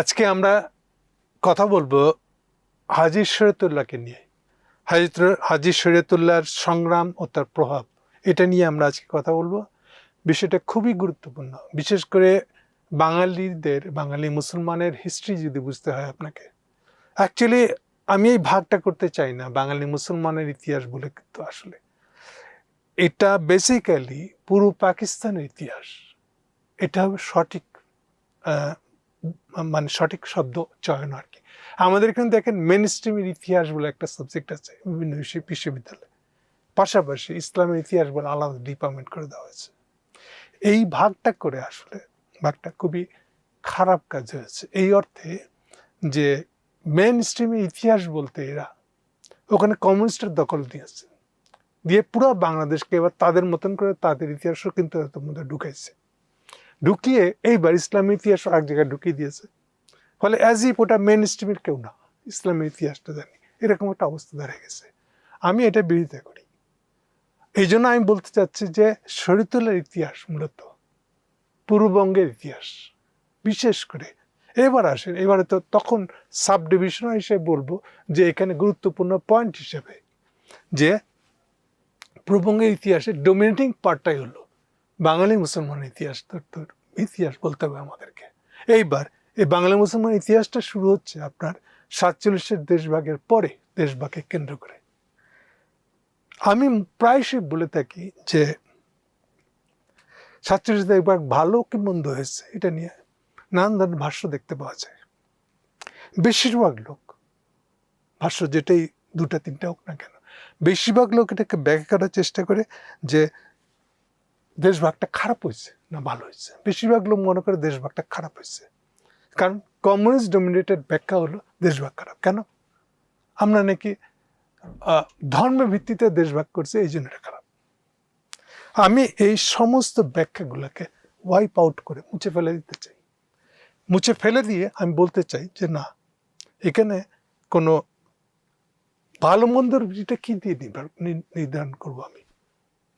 আজকে আমরা কথা বলব হাজি শরীয়তুল্লাহকে নিয়ে। হাজি হাজি শরীয়তুল্লাহর সংগ্রাম ও তার প্রভাব, এটা নিয়ে আমরা আজকে কথা বলব। বিষয়টা খুবই গুরুত্বপূর্ণ। বিশেষ করে বাঙালিদের, বাঙালি মুসলমানের হিস্ট্রি যদি বুঝতে হয় আপনাকে। অ্যাকচুয়ালি আমি এই ভাগটা করতে চাই না, বাঙালি মুসলমানের ইতিহাস বলে কিন্তু আসলে। এটা বেসিক্যালি পুরো পাকিস্তানের ইতিহাস। এটা সঠিক মানে সঠিক শব্দ চয়ন আর কি। আমাদের এখানে দেখেন মেন স্ট্রিমের ইতিহাস বলে একটা সাবজেক্ট আছে, বিভিন্ন বিশ্ব- বিশ্ববিদ্যালয়ে। পাশাপাশি ইসলামের ইতিহাস বলে আলাদা ডিপার্টমেন্ট করে দেওয়া হয়েছে। এই ভাগটা করে আসলে ভাগটা খুবই খারাপ কাজ হয়েছে। এই অর্থে যে মেন স্ট্রিমের ইতিহাস বলতে এরা ওখানে কমিউনিস্টের দখল দিয়েছে। দিয়ে পুরো বাংলাদেশকে এবার তাদের মতন করে তাদের ইতিহাসও কিন্তু এর মধ্যে ঢুকাইছে। ঢুকিয়ে এইবার ইসলামের ইতিহাস এক জায়গায় ঢুকিয়ে দিয়েছে। ফলে অ্যাজ ইফ ওটা মেন স্ট্রিমের কেউ না ইসলামের ইতিহাসটা জানি। এরকম একটা অবস্থা দাঁড়িয়ে গেছে। আমি এটা বিরোধিতা করি। এই জন্য আমি বলতে চাচ্ছি যে শরীতুল্লার ইতিহাস মূলত পূর্ববঙ্গের ইতিহাস। বিশেষ করে এবার আসেন, এবারে তো তখন সাব ডিভিশন হিসেবে বলব যে এখানে গুরুত্বপূর্ণ পয়েন্ট হিসেবে যে পূর্ববঙ্গের ইতিহাসে ডোমিনেটিং পার্টটাই হলো বাঙালি মুসলমানের ইতিহাস তোর ইতিহাস বলতে হবে আমাদেরকে। এইবার এই বাংলা মুসলমান ইতিহাসটা শুরু হচ্ছে আপনার সাতচল্লিশের দেশভাগের পরে, দেশভাগকে কেন্দ্র করে। আমি প্রায়শই বলে থাকি যে সাতচল্লিশ দেশভাগ ভালো কি মন্দ হয়েছে এটা নিয়ে নানান ধরনের ভাষ্য দেখতে পাওয়া যায়। বেশিরভাগ লোক, ভাষ্য যেটাই দুটা তিনটা হোক না কেন, বেশিরভাগ লোক এটাকে ব্যাখ্যা করার চেষ্টা করে যে দেশভাগটা খারাপ হয়েছে না ভালো হয়েছে? বেশিরভাগ লোক মনে করে দেশভাগটা খারাপ হয়েছে। কারণ কমিউনিস্ট ডোমিনেটেড ব্যাখ্যা হলো দেশভাগ খারাপ। কেন? আমরা নাকি ধর্মের ভিত্তিতে দেশভাগ করছি, এই জন্য খারাপ। আমি এই সমস্ত ব্যাখ্যাগুলোকে ওয়াইপ আউট করে মুছে ফেলে দিতে চাই। মুছে ফেলে দিয়ে আমি বলতে চাই যে না, এখানে কোনো ভালো মন্দর এটা কি দিয়ে নির্ধারণ করব আমি?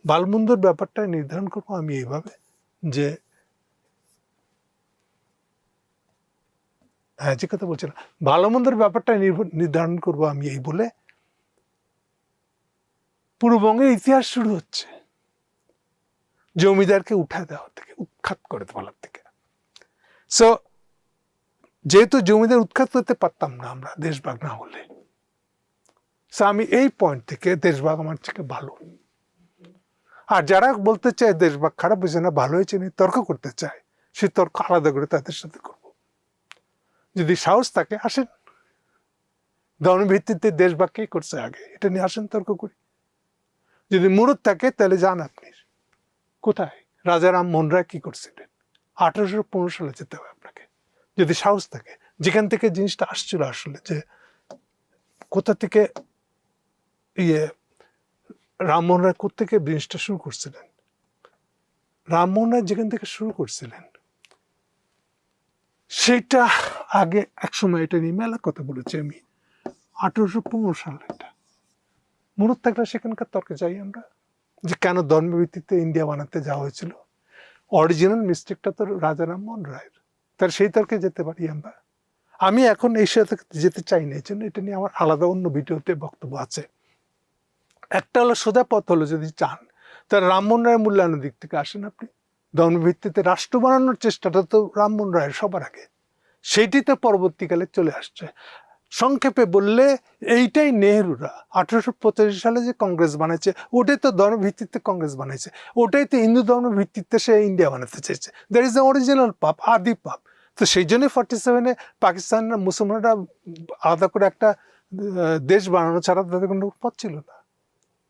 ভালো মন্দর ব্যাপারটা নির্ধারণ করব আমি এইভাবে যে হ্যাঁ যে কথা বলছি না ভালো মন্দের ব্যাপারটা নির্ধারণ করব আমি এই বলে পূর্ববঙ্গের ইতিহাস শুরু হচ্ছে। জমিদারকে উঠা দেওয়া থেকে, উৎখাত করে বলার থেকে। সো যেহেতু জমিদার উৎখাত করতে পারতাম না আমরা, দেশভাগ না হলে। সো আমি এই পয়েন্ট থেকে দেশভাগ আমার থেকে ভালো। আর যারা বলতে চায় দেশভাগ খারাপ হয়েছে না ভালো হয়েছে না তর্ক করতে চায় সে তর্ক আলাদা করে তাদের সাথে করব। যদি সাহস থাকে, আসেন। ধর্মভিত্তিতে দেশভাগ কে করছে আগে? এটা নিয়ে আসেন, তর্ক করি। যদি মুরত থাকে, তাহলে যান আপনি। কোথায়? রাজা রামমোহন রায় কি করছিলেন? আঠারোশো পনেরো সালে যেতে হবে আপনাকে। যদি সাহস থাকে, যেখান থেকে জিনিসটা আসছিল আসলে, যে কোথা থেকে ইয়ে রামমোহন রায় কোথেকে জিনিসটা শুরু করছিলেন? রামমোহন রায় যেখান থেকে শুরু করছিলেন, সেটা আগে একসময় এটা নিয়ে মেলা কথা বলেছি আমি, আঠারোশো পনেরো সাল এটা। মূলত থাকলে সেখানকার তর্কে যাই আমরা, যে কেন ধর্মের ভিত্তিতে ইন্ডিয়া বানাতে যাওয়া হয়েছিল। অরিজিনাল মিস্টেকটা তো রাজা রামমোহন রায়ের। তার সেই তর্কে যেতে পারি আমরা। আমি এখন এই সাথে যেতে চাই না, এই জন্য এটা নিয়ে আমার আলাদা অন্য ভিডিওতে বক্তব্য আছে। একটা হলো সোজা পথ হলো যদি চান তার রামমোহন রায়ের মূল্যায়নের দিক থেকে আসেন আপনি। ধর্মভিত্তিতে রাষ্ট্র বানানোর চেষ্টাটা তো রামমোহন রায়ের সবার আগে। সেইটি তো পরবর্তীকালে চলে আসছে। সংক্ষেপে বললে, এইটাই নেহরুরা। আঠারোশো পঁচাশি সালে যে কংগ্রেস বানাইছে, ওটাই তো ধর্ম ভিত্তিতে কংগ্রেস বানাইছে। ওটাই তো হিন্দু ধর্ম ভিত্তিতে সে ইন্ডিয়া বানাতে চাইছে। দ্যাট ইজ দ্য অরিজিনাল পাপ, আদি পাপ। তো সেই জন্যই ফর্টি সেভেনে পাকিস্তানের মুসলমানরা আলাদা করে একটা দেশ বানানো ছাড়া তাদের কোনো পথ ছিল না।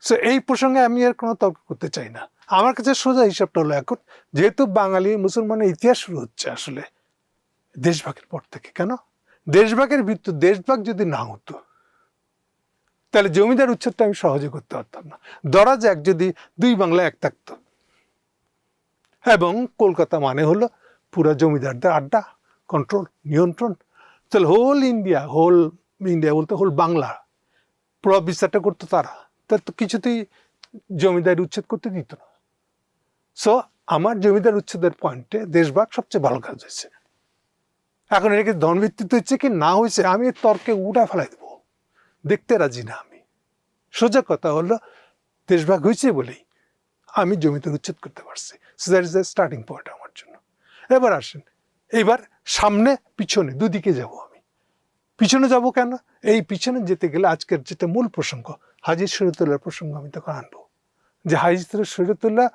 সো এই প্রসঙ্গে আমি আর কোনো তর্ক করতে চাই না। আমার কাছে সোজা হিসাবটা হলো এখন, যেহেতু বাঙালি মুসলমানের ইতিহাস শুরু হচ্ছে আসলে দেশভাগের পর থেকে, কেন? দেশভাগের ভিত্তি, দেশভাগ যদি না হতো, তাহলে জমিদার উচ্ছেদটা আমি সহজে করতে পারতাম না। ধরা যাক যদি দুই বাংলা এক থাকতো। এবং কলকাতা মানে হলো পুরো জমিদারদের আড্ডা কন্ট্রোল নিয়ন্ত্রণ। তাহলে হোল ইন্ডিয়া হোল ইন্ডিয়া বলতে হোল বাংলা পুরো বিস্তারটা করতো তারা। তার তো কিছুতেই জমিদার উচ্ছেদ করতে দিত না। সো আমার জমিদার উচ্ছেদের পয়েন্টে দেশভাগ সবচেয়ে ভালো কাজ হয়েছে। এখন এটাকে ধনভিত্তিতে হচ্ছে কি না হয়েছে, আমি তর্কে উঠা ফেলাই দেবো। দেখতে রাজি না আমি। সোজা কথা হলো, দেশভাগ হয়েছে বলেই আমি জমিতে উচ্ছেদ করতে পারছি। So that is the starting point আমার জন্য। এবার আসেন, এবার সামনে, পিছনে, দুদিকে যাব আমি। পিছনে যাব কেন? এই পিছনে যেতে গেলে আজকের যেটা মূল প্রসঙ্গ হাজির শরীয়তুল্লাহর প্রসঙ্গ আমি তখন আনব। যে হাজির শরীয়তুল্লাহ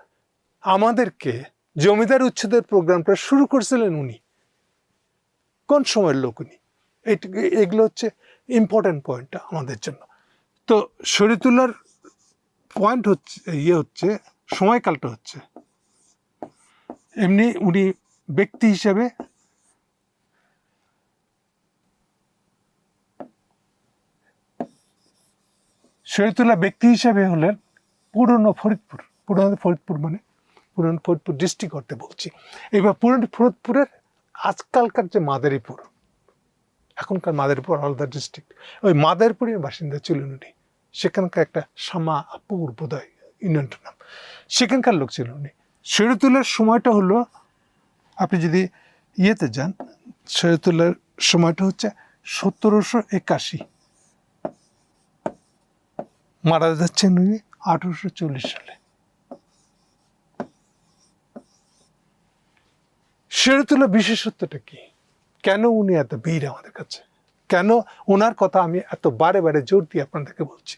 আমাদেরকে জমিদার উচ্ছেদের প্রোগ্রামটা শুরু করেছিলেন উনি। কোন সময়ের লোক উনি? এগুলো হচ্ছে ইম্পর্ট্যান্ট পয়েন্টটা আমাদের জন্য। তো শরীয়তুল্লাহর পয়েন্ট হচ্ছে ইয়ে হচ্ছে, সময়কালটা হচ্ছে। এমনি উনি ব্যক্তি হিসেবে শরীয়তুল্লাহ ব্যক্তি হিসাবে হলেন পুরনো ফরিদপুর। পুরনো ফরিদপুর মানে পুরনো ফরিদপুর ডিস্ট্রিক্ট করতে বলছি। এবার পুরনো ফরিদপুরের আজকালকার যে মাদারীপুর, এখনকার মাদারীপুর আলাদা ডিস্ট্রিক্ট ওই মাদারীপুরের বাসিন্দা ছিলেন উনি। সেখানকার একটা সামাপুর বোধহয় ইউনিয়নটার নাম। সেখানকার লোক ছিল উনি। শরীয়তুল্লার সময়টা হলো, আপনি যদি ইয়েতে যান শরীয়তুল্লার সময়টা হচ্ছে সতেরোশো একাশি। মারা যাচ্ছেন উনি আঠারোশো চল্লিশ সালে। শরীয়তুল্লাহ বিশেষত্বটা কি? কেন উনি এত বীর আমাদের কাছে? কেন ওনার কথা আমি এত বারে বারে জোর দিয়ে আপনাদেরকে বলছি?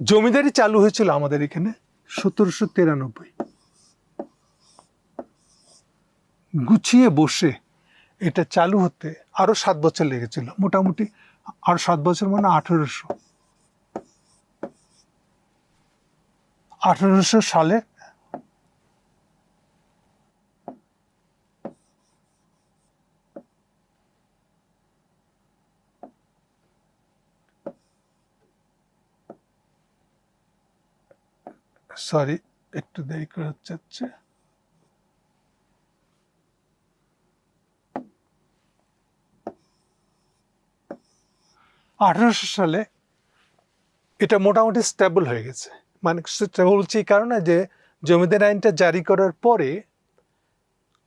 জমিদারি চালু হয়েছিল আমাদের এখানে সতেরোশো তিরানব্বই। গুছিয়ে বসে এটা চালু হতে আরও সাত বছর লেগেছিল, মোটামুটি আরও সাত বছর মানে আঠেরোশো। আঠেরোশো সালে সরি একটু দেরি করে হচ্ছে। আঠারোশো সালে এটা মোটামুটি স্টেবল হয়ে গেছে। মানে স্টেবল হচ্ছে এই কারণে যে জমিদার আইনটা জারি করার পরে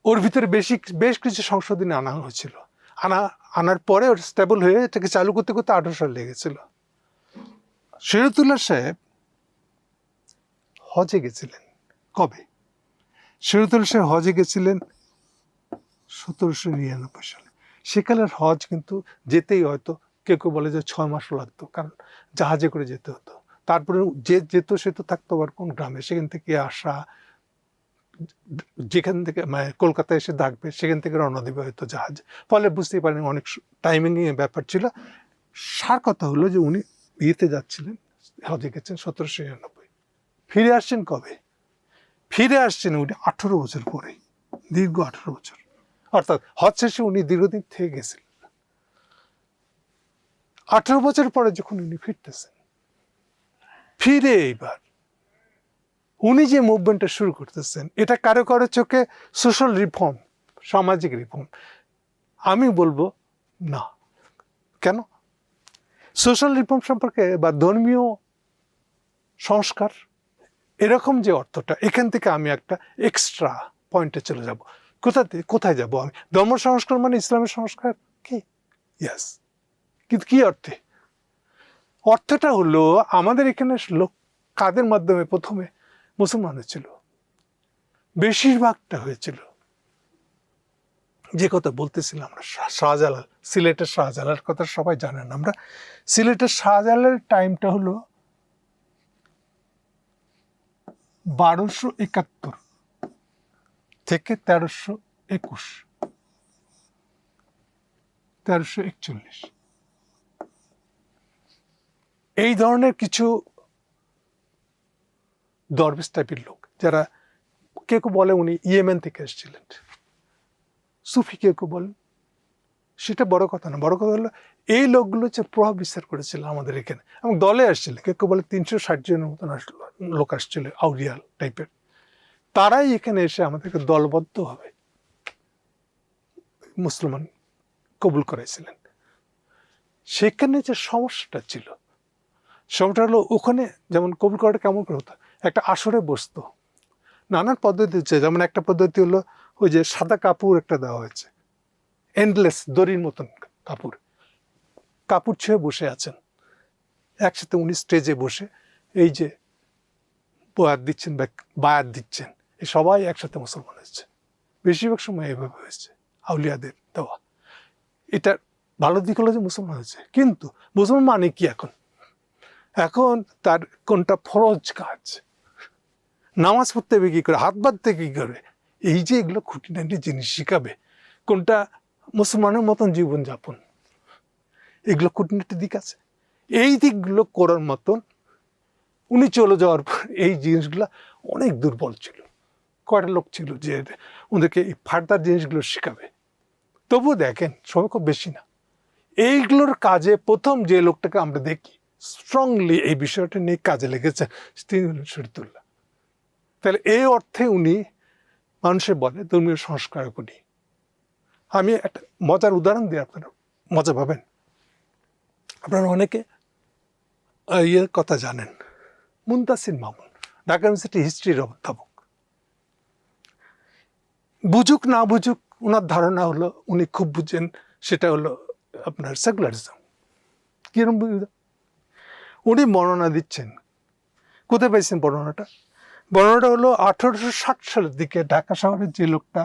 ওর ভিতরে বেশি, বেশ কিছু সংশোধনী আনা হয়েছিল। আনা, আনার পরে ওর স্টেবল হয়ে এটাকে চালু করতে করতে আঠারো সাল লেগেছিল। শরীয়তুল্লাহ সাহেব হজে গেছিলেন। কবে? শরীয়তুল্লাহ সাহেব হজে গেছিলেন সতেরোশো নিরানব্বই সালে। সেকালের হজ কিন্তু যেতেই হয়তো কেউ কেউ বলে যে ছয় মাস লাগতো, কারণ জাহাজে করে যেতে হতো। তারপরে যে যেত সে তো থাকতো আবার কোন গ্রামে, সেখান থেকে আসা, যেখান থেকে মানে কলকাতায় এসে ডাকবে সেখান থেকে রওনা দেবে হয়তো জাহাজ। ফলে বুঝতেই পারেন অনেক টাইমিং এর ব্যাপার ছিল। সার কথা হলো যে উনি ইয়েতে যাচ্ছিলেন হজে গেছেন সতেরোশো নিরানব্বই। ফিরে আসছেন কবে? ফিরে আসছেন উনি আঠেরো বছর পরে, দীর্ঘ আঠেরো বছর। অর্থাৎ হজ শেষে উনি দীর্ঘদিন থেকে গেছিলেন। আঠেরো বছর পরে যখন উনি ফিরতেছেন, ফিরে এইবার উনি যে মুভমেন্টটা শুরু করতেছেন, এটা কারও কারও চোখে সোশ্যাল রিফর্ম সামাজিক রিফর্ম আমি বলব না। কেন? সোশ্যাল রিফর্ম সম্পর্কে বা ধর্মীয় সংস্কার, এরকম যে অর্থটা, এখান থেকে আমি একটা এক্সট্রা পয়েন্টে চলে যাব। কোথাতে কোথায় যাব আমি? ধর্ম সংস্কার মানে ইসলামের সংস্কার কি? ইয়াস কিন্তু কি অর্থে? অর্থটা হলো আমাদের এখানে লোক কাদের মাধ্যমে প্রথমে মুসলমান হয়েছিল বেশিরভাগটা হয়েছিল। যে কথা বলতেছিলাম আমরা শাহজালাল, সিলেটের শাহজালাল কথা সবাই জানেন আমরা। সিলেটের শাহজালালের টাইমটা হলো বারোশো একাত্তর থেকে তেরোশো একুশ। তেরোশো একচল্লিশ। এই ধরনের কিছু দরবেশ টাইপের লোক, যারা কেউ কেউ বলে উনি ইয়েমেন থেকে এসেছিলেন। সুফি কেউ কেউ বলেন। সেটা বড় কথা না। বড় কথা হলো, এই লোকগুলো হচ্ছে প্রভাব বিস্তার করেছিল আমাদের এখানে। এবং দলে আসছিল। কেউ কেউ বলে তিনশো ষাট জনের মতন আসলো লোক আসছিল, আউরিয়াল টাইপের তারাই এখানে এসে আমাদেরকে দলবদ্ধভাবে মুসলমান কবুল করাইছিলেন সেখানে যে সমস্যাটা ছিল সমস্যাটা হলো ওখানে যেমন কবুল করাটা কেমন করে হতো? একটা আসরে বসতো। নানান পদ্ধতি হচ্ছে। যেমন একটা পদ্ধতি হলো ওই যে সাদা কাপড় একটা দেওয়া হয়েছে। এন্ডলেস দড়ির মতন কাপড়। কাপড় ছেড়ে বসে আছেন। একসাথে উনি স্টেজে বসে এই যে বয়াত দিচ্ছেন বা বায়াত দিচ্ছেন। এই সবাই একসাথে মুসলমান হয়েছে। বেশিরভাগ সময় এভাবে হয়েছে। আউলিয়াদের দেওয়া। এটা ভালো দিক হলো যে মুসলমান হয়েছে। কিন্তু মুসলমান মানে কি এখন? এখন তার কোনটা ফরজ কাজ? নামাজ পড়তে হবে কী করে? হাত বাঁধতে কী করে? এই যে এগুলো খুঁটিনাটি জিনিস শিখাবে, কোনটা মুসলমানের মতন জীবনযাপন? এগুলো খুঁটিনাটি দিক আছে। এই দিকগুলো করার মতন উনি চলে যাওয়ার পর এই জিনিসগুলো অনেক দুর্বল ছিল। কয়টা লোক ছিল যে ওদেরকে এই ফার্দার জিনিসগুলো শেখাবে? তবুও দেখেন, সময় খুব বেশি না। এইগুলোর কাজে প্রথম যে লোকটাকে আমরা দেখি স্ট্রংলি এই বিষয়টা নিয়ে কাজে লেগেছেন তিনি হলেন শরীরতুল্লাহ তাহলে এই অর্থে উনি মানুষের বলে, ধর্মীয় সংস্কারক উনি। আমি একটা মজার উদাহরণ দিই, আপনারা মজা পাবেন। আপনারা অনেকে ইয়ের কথা জানেন, মুন্তাসির মামুন, ঢাকা ইউনিভার্সিটি হিস্ট্রির অধ্যাপক। বুঝুক না বুঝুক ওনার ধারণা হলো, উনি খুব বুঝেন, সেটা হলো আপনার সেকুলারিজম। কিরম উনি বর্ণনা দিচ্ছেন। কোথায় পাইছেন বর্ণনাটা? বর্ণনাটা হলো আঠারোশো ষাট সালের দিকে ঢাকা শহরের যে লোকটা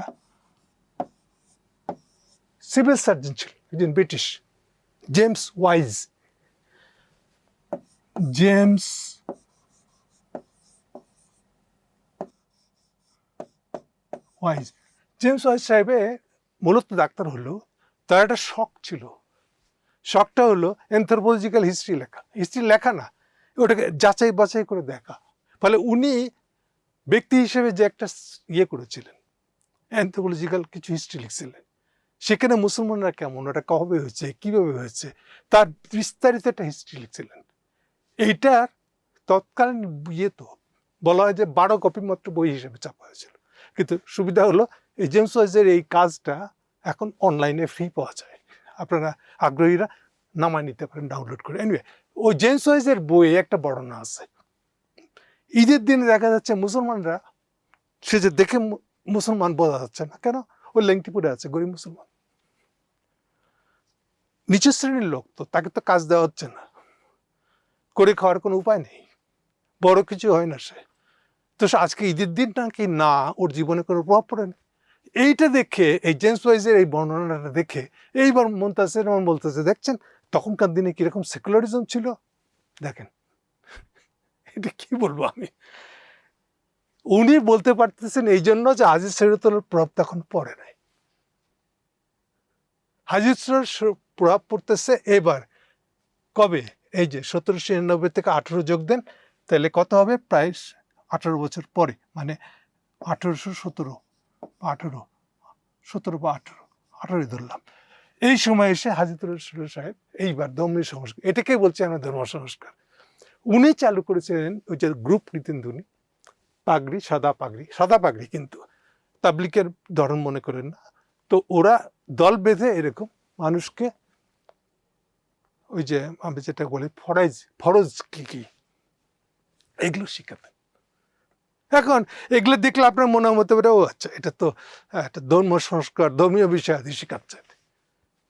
সিভিল সার্জন ছিল, একজন British, James Wise. James Wise. James Wise সাহেবে মূলত ডাক্তার হলো, তার একটা শখ ছিল। শখটা হলো এনথ্রোপোলজিক্যাল হিস্ট্রি লেখা। হিস্ট্রি লেখা না, ওটাকে যাচাই বাছাই করে দেখা। ফলে উনি ব্যক্তি হিসেবে যে একটা ইয়ে করেছিলেন অ্যান্থ্রোপোলজিক্যাল কিছু হিস্ট্রি লিখছিলেন, সেখানে মুসলমানরা কেমন, ওটা কবে হয়েছে, কীভাবে হয়েছে, তার বিস্তারিত একটা হিস্ট্রি লিখছিলেন। এইটার তৎকালীন ইয়ে তো, বলা হয় যে বারো কপি মাত্র বই হিসেবে চাপা হয়েছিল। কিন্তু সুবিধা হলো, এই জেমস ওয়াইজের এই কাজটা এখন অনলাইনে ফ্রি পাওয়া যায়। আপনারা আগ্রহীরা নামায় নিতে পারেন ডাউনলোড করে। এনিওয়ে ওই জেমস ওয়াইজের বইয়ে একটা বর্ণনা আছে। ঈদের দিনে দেখা যাচ্ছে মুসলমানরা, সে যে দেখে মুসলমান বোঝা যাচ্ছে না। কেন? ওই লেংটি পড়ে আছে, গরিব মুসলমান। নিচের শ্রেণির লোক তো, তাকে তো কাজ দেওয়া হচ্ছে না। করে খাওয়ার কোনো উপায় নেই। বড় কিছু হয় না সে। তো আজকে ঈদের দিন নাকি না, ওর জীবনে কোনো প্রভাব পড়ে না এইটা দেখে, এই জেমস ওয়াইজের এই বর্ণনাটা দেখে, এইবার মন্তাসের রহমান বলতেছে, দেখছেন, তখনকার দিনে কীরকম সেকুলারিজম ছিল? দেখেন, এটা কি বলব আমি? উনি বলতে পারতেছেন এই জন্য যে হাজির শরীয়তুল্লাহর প্রভাব তখন পড়ে নাই। হাজির প্রভাব পড়তেছে, এবার কবে? এই যে সতেরোশো নিরানব্বই থেকে আঠেরো যোগ দেন, তাহলে কত হবে? প্রায় আঠেরো বছর পরে মানে আঠেরোশো সতেরো। আঠেরো, সতেরো বা আঠেরো, আঠেরোই ধরলাম। এই সময় এসে হাজিতুল সাহেব এইবার ধর্মীয় সংস্কার, এটাকে বলছে আমরা ধর্ম সংস্কার। উনি চালু করেছিলেন ওই যে গ্রুপ নিতেন পাগড়ি, সাদা পাগড়ি সাদা পাগড়ি কিন্তু তাবলিকের ধরন মনে করেন না। তো ওরা দল বেঁধে এরকম মানুষকে ওই যে আমি যেটা বলি ফরাইজ ফরজ কি কি? এগুলো শিখাতেন। এখন এগুলো দেখলে আপনার মনে হতে পারে ও আচ্ছা এটা তো একটা ধর্ম সংস্কার, ধর্মীয় বিষয় আদি শেখাচ্ছে।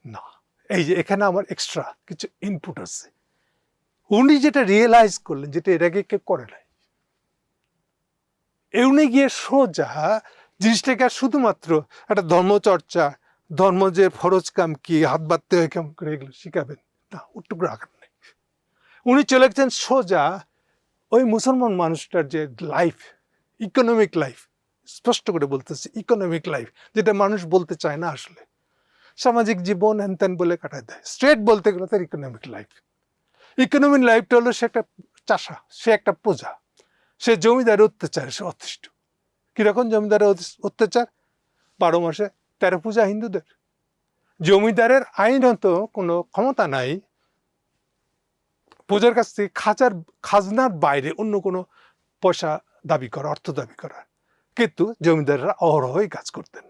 না, এই যে এখানে আমার এক্সট্রা কিছু ইনপুট আছে। উনি যেটা রিয়েলাইজ করলেন, যেটা আগে কেউ করে নাই। উনি গিয়ে সোজা জিনিসটাকে শুধুমাত্র একটা ধর্মচর্চা ধর্ম যে ফরজ কাম কি, হাত বাঁধতে হয় কেমন করে এগুলো শিখাবেন? না ওটুকু রাখার নেই। উনি চলে গেছেন সোজা ওই মুসলমান মানুষটার যে লাইফ ইকোনমিক লাইফ স্পষ্ট করে বলতেছে ইকোনমিক লাইফ যেটা মানুষ বলতে চায় না আসলে। সামাজিক জীবন হ্যান বলে কাটায় দেয়। স্ট্রেট বলতে গেলে তার ইকোনমিক লাইফ ইকোনমিক লাইফটা হলো সে একটা চাষা, সে একটা প্রজা। সে জমিদারের অত্যাচারে, সে অতিষ্ঠ। কীরকম জমিদারের অতি- অত্যাচার? বারো মাসে তেরো পূজা হিন্দুদের। জমিদারের আইনত কোনো ক্ষমতা নাই। প্রজার কাছ থেকে খাজার খাজনার বাইরে অন্য কোনো পয়সা দাবি করা, অর্থ দাবি করা। কিন্তু জমিদাররা অহরহই কাজ করতেন।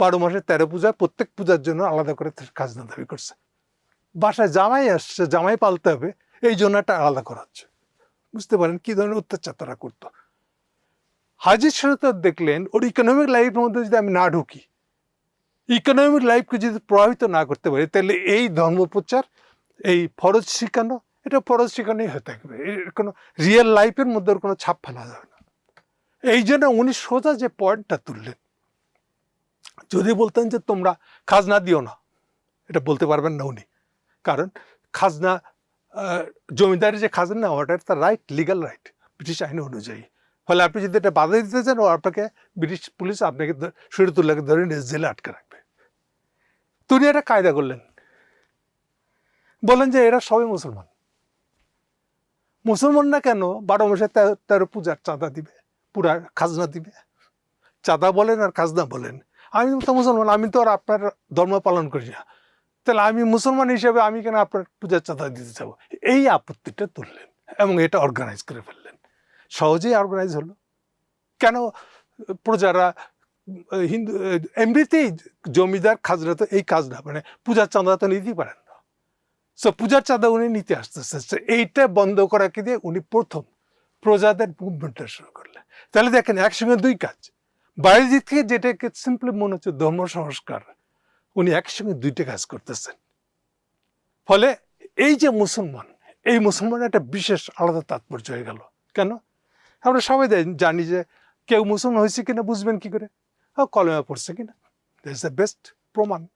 বারো মাসে তেরো পূজা, প্রত্যেক পূজার জন্য আলাদা করে খাজনা দাবি করছে। বাসায় জামাই আসছে, জামাই পালতে হবে, এই জন্য একটা আলাদা করা হচ্ছে। বুঝতে পারেন কি ধরনের অত্যাচার তারা করতো। হাজির শরীয়ত দেখলেন, ওর ইকোনমিক লাইফের মধ্যে যদি আমি না ঢুকি ইকোনমিক লাইফকে যদি প্রভাবিত না করতে পারি, তাহলে এই ধর্মপ্রচার, এই ফরজ শিখানো, এটা ফরজ শিখানোই হয়ে থাকবে। এর কোনো রিয়েল লাইফের মধ্যে ওর কোনো ছাপ ফেলা যাবে না। এই জন্য উনি সোজা যে পয়েন্টটা তুললেন, যদি বলতেন যে তোমরা খাজনা দিও না, এটা বলতে পারবেন না উনি। কারণ খাজনা জমিদারি যে খাজনা ওটা তার রাইট লিগাল রাইট ব্রিটিশ আইন অনুযায়ী। ফলে আপনি যদি এটা বাধা দিতে চান, ও আপনাকে ব্রিটিশ পুলিশ আপনাকে শরীরতুল্লাহকে ধরে নিয়ে জেলে আটকে রাখবে। তো উনি একটা কায়দা করলেন। বলেন যে এরা সবাই মুসলমান। মুসলমান না কেন বারো মাসে তেরো পূজার চাঁদা দিবে? পুরা খাজনা দিবে। চাঁদা বলেন আর খাজনা বলেন। আমি তো মুসলমান, আমি তো আর আপনার ধর্ম পালন করি না। তাহলে আমি মুসলমান হিসেবে আমি কেন আপনার পূজার চাঁদা দিতে যাব? এই আপত্তিটা তুললেন এবং এটা অর্গানাইজ করে ফেললেন। সহজেই অর্গানাইজ হলো। কেন প্রজারা, হিন্দু, এমনিতেই জমিদার খাজনা তো এই কাজ না মানে পূজার চাঁদা তো নিতেই পারেন না। সো পূজার চাঁদা উনি নিতে আসতেছে। এইটা বন্ধ করাকে দিয়ে উনি প্রথম প্রজাদের মুভমেন্টটা শুরু করলেন তাহলে দেখেন, একসঙ্গে দুই কাজ। থেকে যেটাকে সিম্পলি মনে হচ্ছে ধর্ম সংস্কার, উনি একসঙ্গে দুইটা কাজ করতেছেন। ফলে এই যে মুসলমান, এই মুসলমানের একটা বিশেষ আলাদা তাৎপর্য হয়ে গেল। কেন? আমরা সবাই জানি যে কেউ মুসলমান হয়েছে কিনা, বুঝবেন কি করে? কলেমা পড়ছে কিনা? দ্যাটস দ্য বেস্ট প্রমাণ।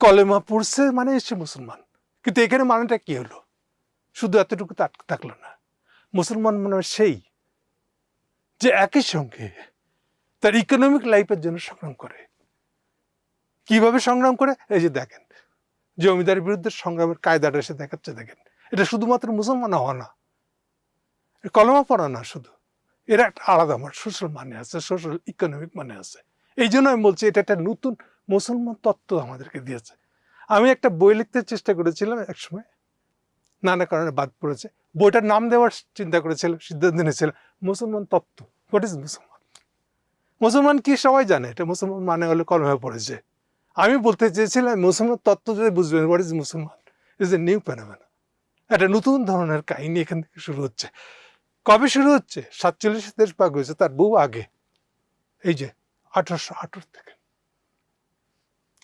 কলেমা পড়ছে মানে এসে মুসলমান। কিন্তু এখানে মানেটা কি হলো? শুধু এতটুকু থাকল না। মুসলমান মানে সেই যে একই সঙ্গে তার ইকোনমিক লাইফের জন্য সংগ্রাম করে। কীভাবে সংগ্রাম করে? এই যে দেখেন, জমিদারের বিরুদ্ধে সংগ্রামের কায়দাটা এসে দেখাচ্ছে, দেখেন। এটা শুধুমাত্র মুসলমান হওয়া না কলমা পড়া না শুধু। এর একটা আলাদা আমার সোশ্যাল মানে আছে সোশ্যাল ইকোনমিক মানে আছে। এই জন্য আমি বলছি, এটা একটা নতুন মুসলমান তত্ত্ব আমাদেরকে দিয়েছে। আমি একটা বই লিখতে চেষ্টা করেছিলাম একসময় নানা কারণে বাদ পড়েছে। বইটার নাম দেওয়ার চিন্তা করেছিলাম সিদ্ধান্ত নিয়েছিলাম মুসলমান তত্ত্ব। হোয়াট ইজ মুসলমান? মুসলমান কি সবাই জানে? এটা মুসলমান মানে হলে কলমে পড়েছে। আমি বলতে চেয়েছিলাম, মুসলমান তত্ত্ব যদি বুঝবেন হোয়াট ইজ মুসলমান? ইজ এ নিউ প্যানামেনা একটা নতুন ধরনের কাহিনী এখান থেকে শুরু হচ্ছে। কবে শুরু হচ্ছে? সাতচল্লিশ দেশ ভাগ হয়েছে, তার বহু আগে। এই যে, আঠারোশো আঠারো থেকে।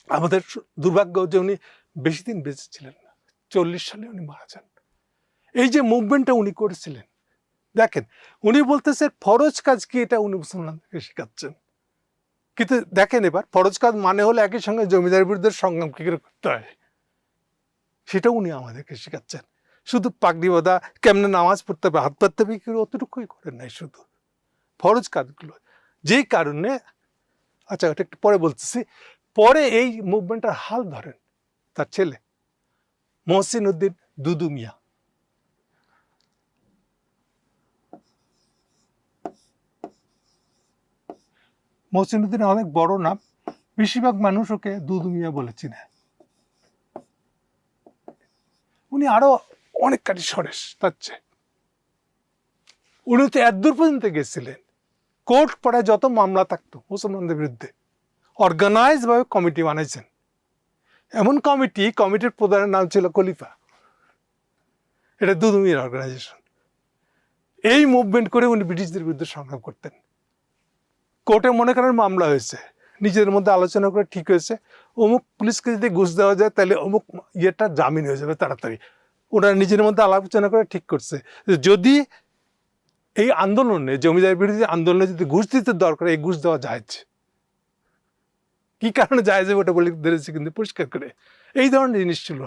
আমাদের দুর্ভাগ্য যে উনি বেশি দিন বেঁচে ছিলেন না। চল্লিশ সালে উনি মারা যান। এই যে মুভমেন্টটা উনি করেছিলেন, দেখেন, উনি বলতেছে ফরজ কাজ কি এটা উনি মুসলমানদেরকে শেখাচ্ছেন। কিন্তু দেখেন এবার, ফরজ কাজ মানে হলো একই সঙ্গে জমিদার বিরুদ্ধে সংগ্রাম কি করে করতে হয়? সেটা উনি আমাদেরকে শেখাচ্ছেন। শুধু পাগড়ি বাঁধা, কেমনে নামাজ পড়তে হবে, হাত পাততে হবে কি করে অতটুকুই করেন নাই শুধু। ফরজ কাজগুলো যেই কারণে আচ্ছা ওটা একটু পরে বলতেছি, পরে এই মুভমেন্টটার হাল ধরেন তার ছেলে। মহসিন উদ্দিন দুদু মিয়া মহসিন উদ্দিন অনেক বড় নাম। বেশিরভাগ মানুষ ওকে দুদু মিয়া বলে চিনে। উনি আরও অনেক কাটি সরেস তার। উনি তো এতদূর পর্যন্ত গেছিলেন। কোর্ট পড়ায় যত মামলা থাকতো মুসলমানদের বিরুদ্ধে। অর্গানাইজ ভাবে কমিটি বানাইছেন এমন কমিটি, কমিটির প্রধানের নাম ছিল কলিফা এটা দুদুমির অর্গানাইজেশন এই মুভমেন্ট করে উনি ব্রিটিশদের বিরুদ্ধে সংগ্রাম করতেন। কোর্টে মনে করেন মামলা হয়েছে। নিজেদের মধ্যে আলোচনা করে ঠিক হয়েছে। অমুক পুলিশকে যদি ঘুষ দেওয়া যায়, তাহলে অমুক ইয়েটা জামিন হয়ে যাবে তাড়াতাড়ি। ওনারা নিজের মধ্যে আলোচনা করে ঠিক করছে। যদি এই আন্দোলনে, জমিদার বিরোধী আন্দোলনে যদি ঘুষ দিতে দরকার, এই ঘুষ দেওয়া যায় কি কারণে যায় যে ওটা বলে ধরেছে কিন্তু পরিষ্কার করে। এই ধরনের জিনিস ছিল।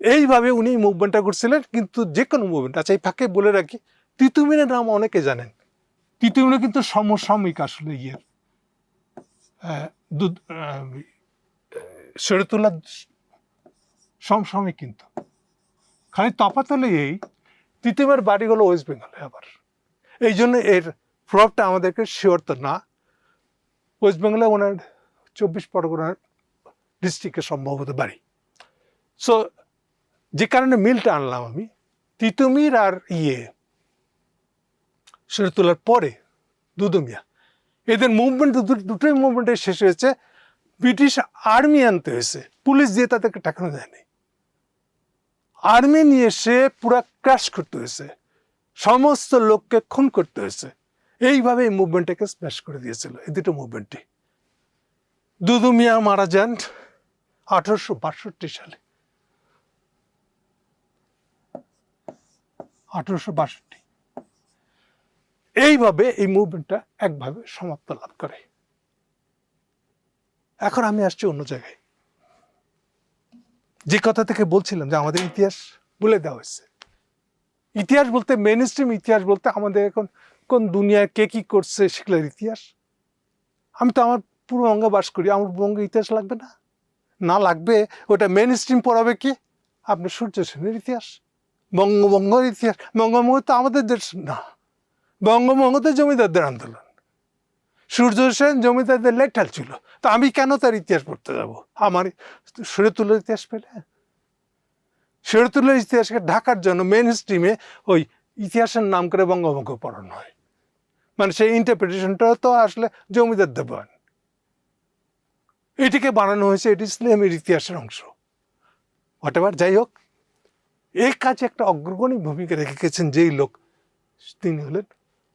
এইভাবে উনি মুভমেন্টটা করছিলেন, কিন্তু যে কোনো মুভমেন্ট আচ্ছা এই ফাঁকে বলে রাখি তিতুমিরের নাম অনেকে জানেন। তিতুমির কিন্তু সমসাময়িক আসলে ইয়ের। শরীয়তুল্লাহ সমসাময়িক কিন্তু। খালি তফাৎ হলে এই তিতুমের বাড়ি হলো ওয়েস্ট বেঙ্গলে আবার। এই জন্য এর প্রভাবটা আমাদেরকে শিওর তো না। ওয়েস্ট বেঙ্গলে ওনার চব্বিশ পরগনার ডিস্ট্রিক্টে সম্ভবত বাড়ি সো যে কারণে মিলটা আনলাম আমি। তিতুমির আর ইয়ে সেটা তোলার পরে দুদুমিয়া। এদের মুভমেন্ট দুটোই মুভমেন্টে শেষ হয়েছে। ব্রিটিশ আর্মি আনতে হয়েছে। পুলিশ দিয়ে তাদেরকে ঠেকানো যায়নি। আর্মি নিয়ে এসে পুরা ক্রাশ করতে হয়েছে। সমস্ত লোককে খুন করতে হয়েছে। এইভাবে এই মুভমেন্টটাকে স্ম্যাশ করে দিয়েছিল। এই দুটো মুভমেন্টই দুদু মিয়া মারা যান আঠারোশো বাষট্টি সালে। আঠারোশো বাষট্টি। এইভাবে এই মুভমেন্টটা একভাবে সমাপ্ত লাভ করে। এখন আমি আসছি অন্য জায়গায়। যে কথা থেকে বলছিলাম যে আমাদের ইতিহাস বলে দেওয়া হয়েছে। ইতিহাস বলতে মেন স্ট্রিম ইতিহাস বলতে আমাদের এখন কোন দুনিয়ায় কে কি করছে সেগুলোর ইতিহাস। আমি তো আমার পূর্ববঙ্গে বাস করি। আমার পূর্ববঙ্গে ইতিহাস লাগবে না? না লাগবে, ওটা মেন স্ট্রিম পড়াবে কি? আপনার সূর্য সেনের ইতিহাস বঙ্গবঙ্গের ইতিহাস বঙ্গবঙ্গ তো আমাদের দেশ না। বঙ্গবঙ্গ তো জমিদারদের আন্দোলন। সূর্য সেন জমিদারদের লেটাল ছিল। তো আমি কেন তার ইতিহাস পড়তে যাব? আমার শরীয়তুল্লার ইতিহাস পেলে? শরীয়তুল্লার ইতিহাসকে ঢাকার জন্য মেন স্ট্রিমে ওই ইতিহাসের নাম করে বঙ্গবঙ্গ পড়ানো হয়। মানে সেই ইন্টারপ্রিটেশনটাও তো আসলে জমিদার দেবান এটিকে বানানো হয়েছে, এটি ইসলামের ইতিহাসের অংশ। হোয়াট যাই হোক এই কাজে একটা অগ্রগণী ভূমিকা রেখে গেছেন যেই লোক, তিনি হলেন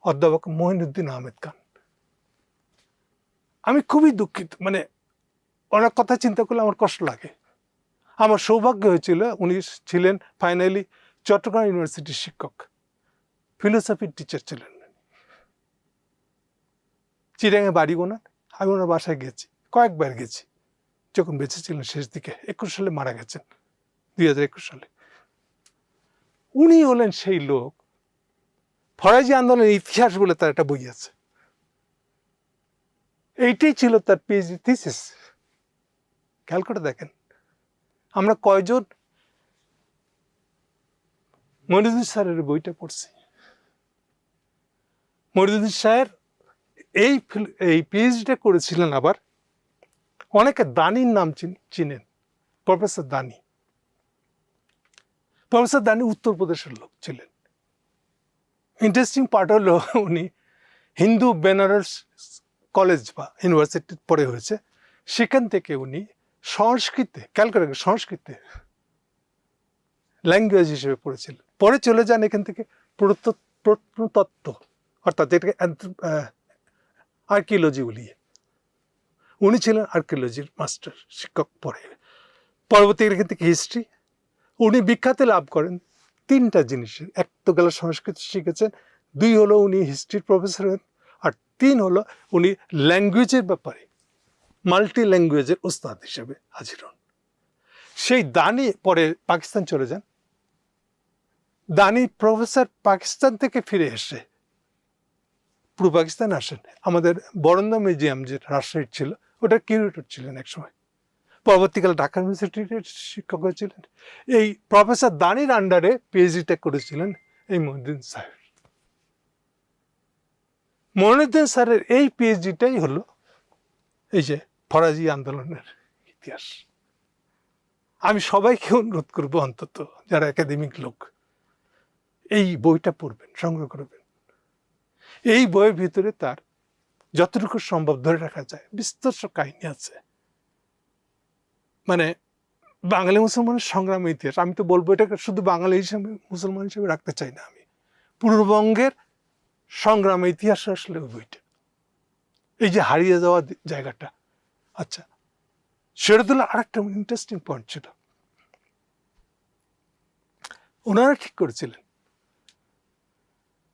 অধ্যাপক মহিনুদ্দিন আহমেদ খান। আমি খুবই দুঃখিত মানে অনেক কথা চিন্তা করলে আমার কষ্ট লাগে। আমার সৌভাগ্য হয়েছিল, উনি ছিলেন ফাইনালি চট্টগ্রাম ইউনিভার্সিটির শিক্ষক ফিলোসফির টিচার ছিলেন। চিরাঙে বাড়ি ওনার আমি ওনার বাসায় গেছি। কয়েকবার গেছি, যখন বেঁচে ছিলেন শেষ দিকে। একুশ সালে মারা গেছেন, দুই হাজার একুশ সালে। উনি হলেন সেই লোক ফরাজি আন্দোলনের ইতিহাস বলে তার একটা বই আছে। এইটাই ছিল তার পিএইচডি থিসিস খেয়াল করে দেখেন, আমরা কয়জন মনিদুদ্দিন স্যারের বইটা পড়ছি। মনিদুদ্দিন স্যার এই এই পিএইচডিটা করেছিলেন আবার অনেকে দানির নাম চিন- চিনেন। প্রফেসর দানি। প্রফেসর দানি উত্তরপ্রদেশের লোক ছিলেন। ইন্টারেস্টিং পার্ট হলো উনি হিন্দু বেনারস কলেজ বা ইউনিভার্সিটি পড়ে হয়েছে। সেখান থেকে উনি সংস্কৃতে খেয়াল করে সংস্কৃতে ল্যাঙ্গুয়েজ হিসেবে পড়েছিলেন। পরে চলে যান এখান থেকে প্রত্নতত্ত্ব, অর্থাৎ এটাকে আর্কিওলজি বলিয়ে। উনি ছিলেন আর্কিওলজির মাস্টার, শিক্ষক পরে পরবর্তী এখান থেকে হিস্ট্রি। উনি বিখ্যাত লাভ করেন তিনটা জিনিসের। এক তো গেল সংস্কৃত শিখেছেন, দুই হলো উনি হিস্ট্রির প্রফেসর হন, আর তিন হলো উনি ল্যাঙ্গুয়েজের ব্যাপারে মাল্টি ল্যাঙ্গুয়েজের ওস্তাদ হিসেবে হাজির হন। সেই দানি পরে পাকিস্তান চলে যান। দানি প্রফেসর পাকিস্তান থেকে ফিরে এসে পূর্ব পাকিস্তান আসেন। আমাদের বরন্দা মিউজিয়াম যে রাজশাহীর ছিল ওটা কিউরেটর ছিলেন একসময়। পরবর্তীকালে ঢাকা ইউনিভার্সিটির শিক্ষক হয়েছিলেন। এই প্রফেসর দানির আন্ডারে পিএইচডিটা করেছিলেন এই মহিউদ্দিন সাহেব মহিউদ্দিন স্যারের এই পিএইচডিটাই হলো এই যে ফরাজি আন্দোলনের ইতিহাস। আমি সবাইকে অনুরোধ করব অন্তত যারা একাডেমিক লোক, এই বইটা পড়বেন, সংগ্রহ করবেন। এই বইয়ের ভিতরে তার যতটুকু সম্ভব ধরে রাখা যায়। বিস্তর কাহিনী আছে। মানে বাঙালি মুসলমানের সংগ্রাম ইতিহাস। আমি তো বলব এটাকে শুধু বাঙালি হিসাবে, মুসলমান হিসেবে রাখতে চাই না আমি। পূর্ববঙ্গের সংগ্রামের ইতিহাস আসলে বইটা। এই যে হারিয়ে যাওয়া জায়গাটা। আচ্ছা শেরদুল্লাহ আরেকটা ইন্টারেস্টিং পয়েন্ট ছিল। ওনারা ঠিক করেছিলেন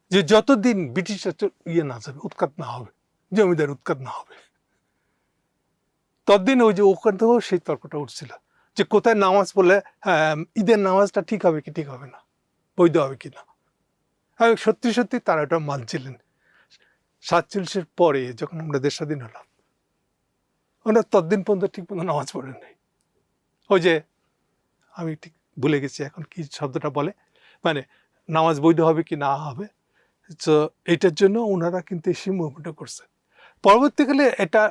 যে যতদিন ব্রিটিশরা ইয়ে না যাবে, উৎখাত না হবে জমিদার উৎখাত না হবে। ততদিন ওই যে ওখান থেকেও সেই তর্কটা উঠছিল যে কোথায় নামাজ পড়লে হ্যাঁ, ঈদের নামাজটা ঠিক হবে কি ঠিক হবে না বৈধ হবে কি না। আর সত্যি সত্যি তারা ওটা মানছিলেন। সাতচল্লিশের পরে যখন আমরা দেশ স্বাধীন হলাম ওরা ততদিন পর্যন্ত ঠিক মতো নামাজ পড়েন নাই। ওই যে আমি ঠিক ভুলে গেছি এখন কি শব্দটা বলে মানে নামাজ বৈধ হবে কি না হবে। তো এটার জন্য ওনারা কিন্তু সেই মুভমেন্টটা করছে। পরবর্তীকালে এটা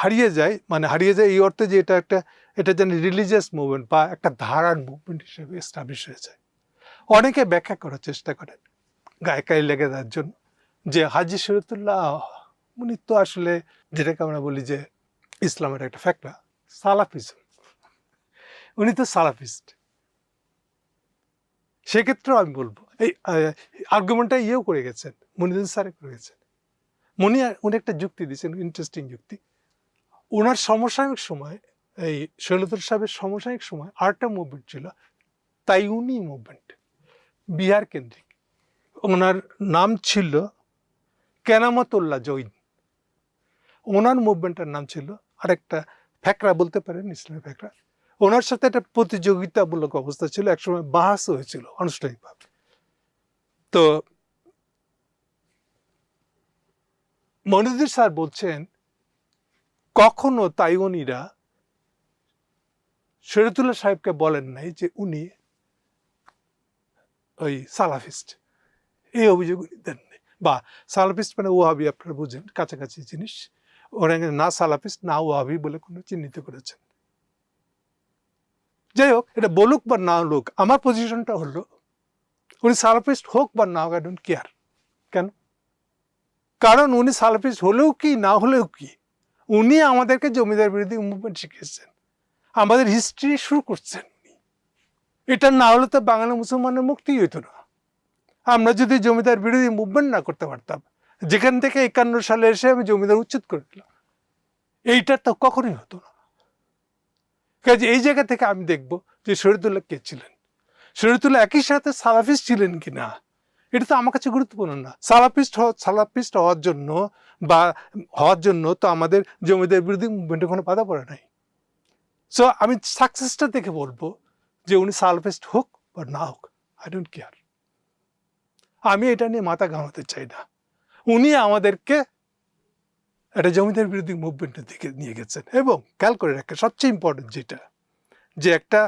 হারিয়ে যায় মানে হারিয়ে যায় এই অর্থে যে এটা একটা, এটা যেন রিলিজিয়াস মুভমেন্ট বা একটা ধারার মুভমেন্ট হিসেবে এস্টাবলিশ হয়ে যায়। অনেকে ব্যাখ্যা করার চেষ্টা করেন গায়কায় লেগে দেওয়ার জন্য, যে হাজি শরীয়তুল্লাহ উনি তো আসলে যেটাকে আমরা বলি যে ইসলামের একটা ফ্যাক্টর সালাফিজম। উনি তো সালাফিস্ট। সেক্ষেত্রেও আমি বলব, এই আর্গুমেন্টটা ইয়েও করে গেছেন মনিদুল স্যারে করে গেছেন। মনি উনি একটা যুক্তি দিয়েছেন ইন্টারেস্টিং যুক্তি। ওনার সমসাময়িক সময়, এই শৈলদর সাহেবের সমসাময়িক সময় আরেকটা মুভমেন্ট ছিল, তাইউনি মুভমেন্ট বিহার কেন্দ্রিক। ওনার নাম ছিল কেনামতুল্লাহ জৈন। ওনার মুভমেন্টের নাম ছিল আরেকটা ফ্যাকরা, বলতে পারেন ইসলামী ফ্যাকরা। ওনার সাথে একটা প্রতিযোগিতামূলক অবস্থা ছিল, একসময় বাহাস হয়েছিল আনুষ্ঠানিকভাবে। তো মনিদুর স্যার বলছেন, কখনো তাইওয়ানিরা শরীয়তুল্লাহ সাহেবকে বলেন নাই যে উনি ওই সালাফিস্ট। এই অভিযোগ উনি দেননি বা সালাফিস্ট মানে ওহাবি আপনারা বুঝেন, কাছাকাছি জিনিস। ওরা না সালাফিস্ট, না ওহাবি বলে কোনো চিহ্নিত করেছেন। যাই হোক, এটা বলুক বা না লোক আমার পজিশনটা হলো, উনি সালাফিস্ট হোক বা না হোক আই ডোন্ট কেয়ার কেন? কারণ উনি সালাফিস্ট হলেও কি, না হলেও কি? উনি আমাদেরকে জমিদার বিরোধী মুভমেন্ট শিখিয়েছেন। আমাদের হিস্ট্রি শুরু করছেন উনি। এটা না হলে তো বাঙালি মুসলমানের মুক্তি হইতো না। আমরা যদি জমিদার বিরোধী মুভমেন্ট না করতে পারতাম, যেখান থেকে একান্ন সালে এসে আমি জমিদার উচ্ছেদ করে দিলাম, এইটা তো কখনোই হতো না। কাজে এই জায়গা থেকে আমি দেখব যে শরীদুল্লাহ কে ছিলেন? শরীদুল্লাহ একই সাথে সালাফিস্ট ছিলেন কি না এটা তো আমার কাছে গুরুত্বপূর্ণ না। সালাফিস্ট সালাপিস্ট হওয়ার জন্য বা হওয়ার জন্য তো আমাদের জমিদার বিরোধী মুভমেন্টে কোনো বাধা পড়ে নাই। সো আমি সাকসেসটা দেখে বলব যে উনি সালফেস্ট হোক বা না হোক আই ডোন্ট কেয়ার আমি এটা নিয়ে মাথা ঘামাতে চাই না। উনি আমাদেরকে একটা জমিদার বিরোধী মুভমেন্টের দিকে নিয়ে গেছেন। এবং খেয়াল করে রাখে সবচেয়ে ইম্পর্টেন্ট যেটা, যে একটা,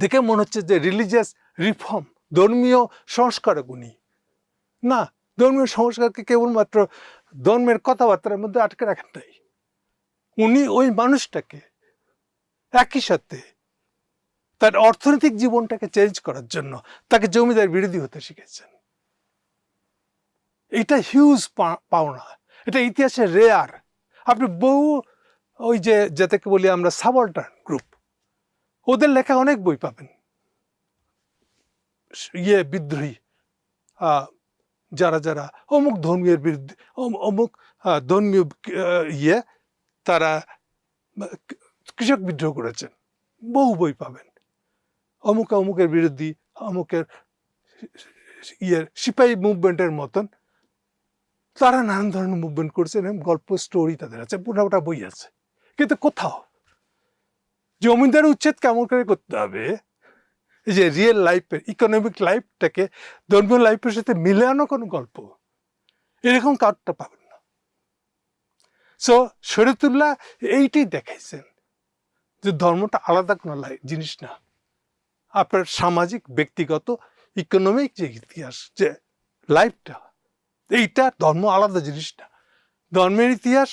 দেখে মনে হচ্ছে যে রিলিজিয়াস রিফর্ম ধর্মীয় সংস্কারক উনি না, ধর্মীয় সংস্কারকে কেবলমাত্র ধর্মের কথাবার্তার মধ্যে আটকে রাখেন নাই। উনি ওই মানুষটাকে একই সাথে তার অর্থনৈতিক জীবনটাকে চেঞ্জ করার জন্য তাকে জমিদার বিরোধী হতে শিখেছেন। এটা হিউজ পাওনা। এটা ইতিহাসে রেয়ার আপনি বহু ওই যে যাদেরকে বলি আমরা সাবল্টার্ন গ্রুপ ওদের লেখা অনেক বই পাবেন। ইয়ে বিদ্রোহী। যারা যারা অমুক ধর্মীয় বিরুদ্ধে অমুক ধর্মীয় ইয়ে তারা কৃষক বিদ্রোহ করেছেন। বহু বই পাবেন। অমুক, অমুকের বিরুদ্ধে অমুকের ইয়ের সিপাহী মুভমেন্টের মতন, তারা নানান ধরনের মুভমেন্ট করছেন এবং গল্প, স্টোরি তাদের আছে পুরোটা বই আছে। কিন্তু কোথাও? জমিদার উচ্ছেদ কেমন করে করতে হবে? এই যে রিয়েল লাইফের ইকোনমিক লাইফটাকে ধর্মীয় লাইফের সাথে মিলানো কোনো গল্প, এরকম কারটা পাবেন না। সো শরীতুল্লাহ এইটাই দেখাইছেন যে ধর্মটা আলাদা কোনো জিনিস না। আপনার সামাজিক, ব্যক্তিগত ইকোনমিক যে ইতিহাস, যে লাইফটা এইটা ধর্ম আলাদা জিনিস না। ধর্মের ইতিহাস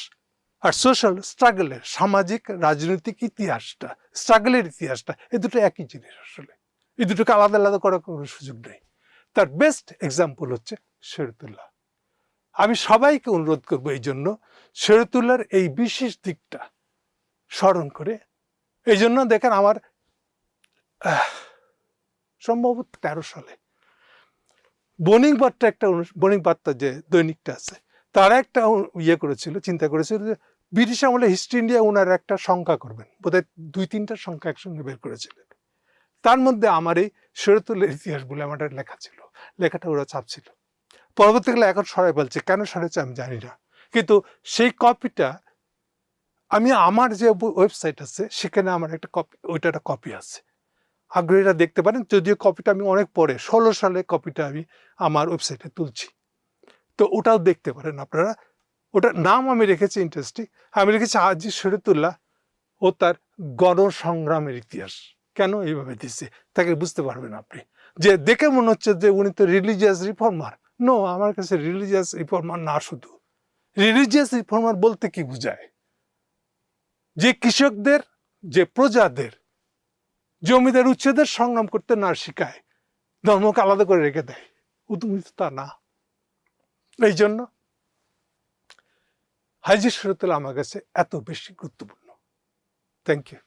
আর সোশ্যাল স্ট্রাগলের সামাজিক, রাজনৈতিক ইতিহাসটা স্ট্রাগলের ইতিহাসটা এ দুটো একই জিনিস আসলে। এই দুটোকে আলাদা আলাদা করার কোনো সুযোগ নেই। তার বেস্ট এক্সাম্পল হচ্ছে শেরতুল্লাহ আমি সবাইকে অনুরোধ করব এই জন্য শেরতুল্লাহর এই বিশেষ দিকটা স্মরণ করে। এই জন্য দেখেন আমার সম্ভবত তেরো সালে বণিক বার্তা একটা বণিক বার্তা যে দৈনিকটা আছে, তারা একটা ইয়ে করেছিল, চিন্তা করেছিল যে ব্রিটিশ আমলে হিস্ট্রি ইন্ডিয়া ওনার একটা সংখ্যা করবেন। বোধহয় দুই তিনটা সংখ্যা একসঙ্গে বের করেছিলেন। তার মধ্যে আমার এই শরীয়তুল্লাহ ইতিহাস বলে আমার লেখা ছিল। লেখাটা ওরা চাপছিল পরবর্তীকালে এখন সরাই বলছে, কেন সরেছে আমি জানি না। কিন্তু সেই কপিটা আমি আমার যে ওয়েবসাইট আছে, সেখানে আমার একটা কপি ওইটা একটা কপি আছে। আগ্রহীরা দেখতে পারেন, যদিও কপিটা আমি অনেক পরে, ষোলো সালে কপিটা আমি আমার ওয়েবসাইটে তুলছি। তো ওটাও দেখতে পারেন আপনারা। ওটার নাম আমি রেখেছি ইন্টারেস্টিং আমি রেখেছি আজি শরীতুল্লাহ ও তার গণসংগ্রামের ইতিহাস। কেন এইভাবে দিচ্ছে? তাকে বুঝতে পারবেন আপনি। যে দেখে মনে হচ্ছে যে উনি তো রিলিজিয়াস রিফর্মার নো আমার কাছে রিলিজিয়াস রিফর্মার না শুধু। রিলিজিয়াস রিফর্মার বলতে কি বোঝায়? যে কৃষকদের, যে প্রজাদের জমিদার উচ্ছেদের সংগ্রাম করতে না শিখায়, ধর্মকে আলাদা করে রেখে দেয়। উদ্মিত তা না। এই জন্য হাজির শরতুল আমার কাছে এত বেশি গুরুত্বপূর্ণ। Thank you